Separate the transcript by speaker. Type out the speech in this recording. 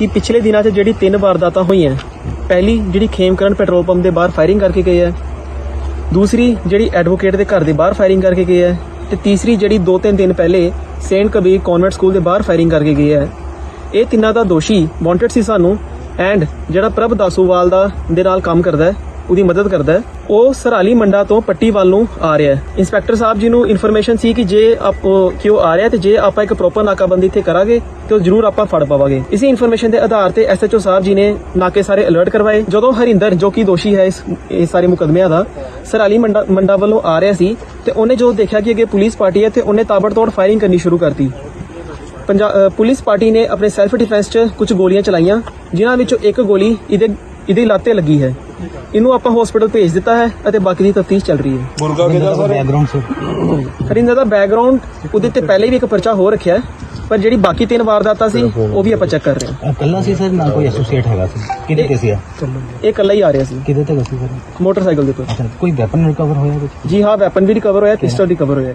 Speaker 1: ਕਿ ਪਿਛਲੇ ਦਿਨਾਂ 'ਚ ਜਿਹੜੀ ਤਿੰਨ ਵਾਰਦਾਤਾਂ ਹੋਈਆਂ, ਪਹਿਲੀ ਜਿਹੜੀ ਖੇਮਕਰਨ ਪੈਟਰੋਲ ਪੰਪ ਦੇ ਬਾਹਰ ਫਾਇਰਿੰਗ ਕਰਕੇ ਗਈ ਹੈ ਦੂਸਰੀ ਜਿਹੜੀ ਐਡਵੋਕੇਟ ਦੇ ਘਰ ਦੇ ਬਾਹਰ ਫਾਇਰਿੰਗ ਕਰਕੇ ਗਈ ਹੈ ਤੇ ਤੀਸਰੀ ਜਿਹੜੀ 2-3 ਦਿਨ ਪਹਿਲੇ ਸੇਂਟ ਕਬੀਰ ਕਨਵੈਂਟ ਸਕੂਲ ਦੇ ਬਾਹਰ ਫਾਇਰਿੰਗ ਕਰਕੇ ਗਈ ਹੈ ਇਹ ਤਿੰਨਾਂ ਦਾ ਦੋਸ਼ੀ ਵਾਂਟਡ ਸੀ ਸਾਨੂੰ ਐਂਡ ਜਿਹੜਾ ਪ੍ਰਭ ਦਾਸੂਵਾਲ ਦਾ, ਦੇ ਨਾਲ ਕੰਮ ਕਰਦਾ ਹੈ ਉਹਦੀ ਮਦਦ ਕਰਦਾ ਹੈ। ਉਹ ਸਰਾਲੀ ਮੰਡਾ ਤੋਂ ਪੱਟੀ ਵੱਲ ਨੂੰ ਆ ਰਿਹਾ ਹੈ। ਇੰਸਪੈਕਟਰ ਸਾਹਿਬ ਜੀ ਨੂੰ ਇਨਫੋਰਮੇਸ਼ਨ ਸੀ ਕਿ ਜੇ ਆਪ ਕਿ ਉਹ ਆ ਰਿਹਾ ਤੇ ਜੇ ਆਪਾਂ ਇੱਕ ਪ੍ਰੋਪਰ ਨਾਕਾਬੰਦੀ ਇੱਥੇ ਕਰਾਂਗੇ, ਤੇ ਉਹ ਜ਼ਰੂਰ ਆਪਾਂ ਫੜ ਪਾਵਾਂਗੇ। ਇਸੇ ਇਨਫੋਰਮੇਸ਼ਨ ਦੇ ਆਧਾਰ ਤੇ ਐਸਐਚਓ ਸਾਹਿਬ ਜੀ ਨੇ ਨਾਕੇ ਸਾਰੇ ਅਲਰਟ ਕਰਵਾਏ। ਜਦੋਂ ਹਰਿੰਦਰ, ਜੋ ਕਿ ਦੋਸ਼ੀ ਹੈ ਇਸ ਇਹ ਸਾਰੇ ਮੁਕਦਮਿਆਂ ਦਾ, ਸਰਾਲੀ ਮੰਡਾ ਮੰਡਾ ਵੱਲੋਂ ਆ ਰਿਹਾ ਸੀ, ਤੇ ਉਹਨੇ ਜੋ ਦੇਖਿਆ ਕਿ ਅੱਗੇ ਪੁਲਿਸ ਪਾਰਟੀ ਹੈ ਤੇ ਉਹਨੇ ਤਾਬੜਤੋੜ ਫਾਇਰਿੰਗ ਕਰਨੀ ਸ਼ੁਰੂ ਕਰਤੀ। ਪੰਜਾ- ਪੁਲਿਸ ਪਾਰਟੀ ਨੇ ਆਪਣੇ ਸੈਲਫ ਡਿਫੈਂਸ 'ਚ ਕੁਝ ਗੋਲੀਆਂ ਚਲਾਈਆਂ, ਜਿਨ੍ਹਾਂ ਵਿੱਚੋਂ ਇੱਕ ਗੋਲੀ ਇਹਦੇ ਇਹਦੀ ਲਾਤੇ ਲੱਗੀ ਹੈ। ਇਹਨੂੰ ਆਪਾਂ ਹਸਪੀਟਲ ਭੇਜ ਦਿੱਤਾ ਹੈ ਅਤੇ ਬਾਕੀ ਦੀ ਤਫਤੀਸ਼ ਚੱਲ ਰਹੀ ਹੈ।
Speaker 2: ਮੁਰਗਾ ਕਿਹਦਾ ਸਰ?
Speaker 3: ਬੈਕਗ੍ਰਾਉਂਡ ਸੇ।
Speaker 1: ਹਰਿੰਦਰ ਦਾ ਬੈਕਗ੍ਰਾਉਂਡ ਉਹਦੇ ਤੇ ਪਹਿਲੇ ਵੀ ਇੱਕ ਪਰਚਾ ਹੋ ਰੱਖਿਆ ਹੈ ਪਰ ਜਿਹੜੀ ਬਾਕੀ ਤਿੰਨ ਵਾਰਦਾਤਾਂ ਸੀ ਉਹ ਵੀ ਆਪਾਂ ਚੈੱਕ ਕਰ ਰਹੇ ਹਾਂ।
Speaker 3: ਕੱਲਾ ਸੀ ਸਰ ਨਾ ਕੋਈ ਐਸੋਸੀਏਟ ਹੈਗਾ ਸੀ? ਕਿਹਦੇ ਤੇ ਸੀ
Speaker 1: ਇਹ? ਇਕੱਲਾ ਹੀ ਆ ਰਿਹਾ ਸੀ।
Speaker 3: ਕਿਹਦੇ ਤੇ ਸੀ ਸਰ?
Speaker 1: ਮੋਟਰਸਾਈਕਲ ਦੇ ਉੱਪਰ
Speaker 3: ਕੋਈ ਵੈਪਨ ਰਿਕਵਰ ਹੋਇਆ ਕੁਝ
Speaker 1: ਜੀ ਹਾਂ ਵੈਪਨ ਵੀ ਰਿਕਵਰ ਹੋਇਆ ਪਿਸਟਲ ਰਿਕਵਰ ਹੋਇਆ।